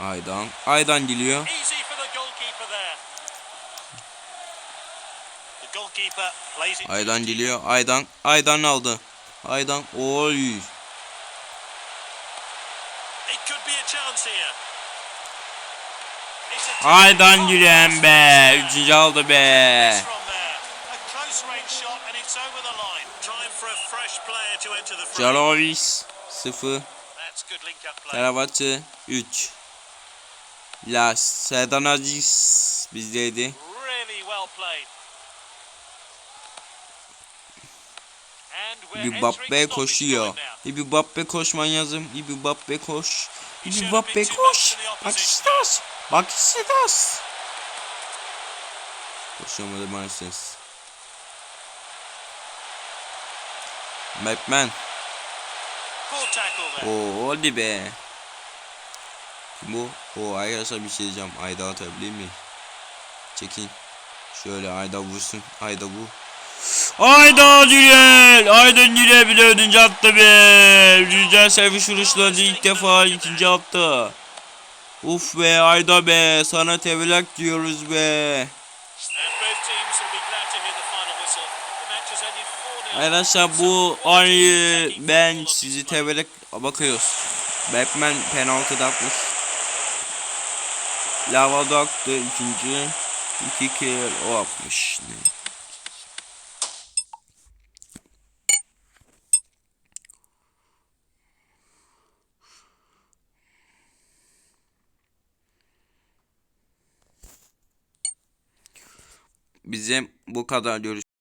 Aydan. Aydan geliyor. Aydan geliyor. Aydan. Aydan aldı. Aydan. Oy. It could be a chance here. It's a Aydan gülen be. Üçüncü aldı be. Jalovis 0. That's good link up play. Fenerbahçe 3. La Sedan Aziz bizdeydi. Really well played. And we're Bir entering Bappe stoppage koşuyor. time now. Bir Bappe koşman yazım. Bir Bappe koş. Bir Bappe koş. Bak istas. Bak istas. Koşamadı maalesef. Batman. Oo hadi be. Bu? O arkadaşlar bir şey diyeceğim. Ayda atabilir mi? Çekin. Şöyle Ayda vursun. Ayda bu. Ayda Cürel! Ayda Cürel bir ödünce attı be. Cürel servis vuruşlarında ilk defa ikinci attı. Uf be Ayda be. Sana tebrikler diyoruz be. And both teams will be glad to hear the final whistle. The match has ended 4-0. Arkadaşlar bu ayı ben sizi tebrik bakıyoruz. Batman penaltı da atmış. Lava da ikinci. İki kill o atmış. Bize bu kadar görüş.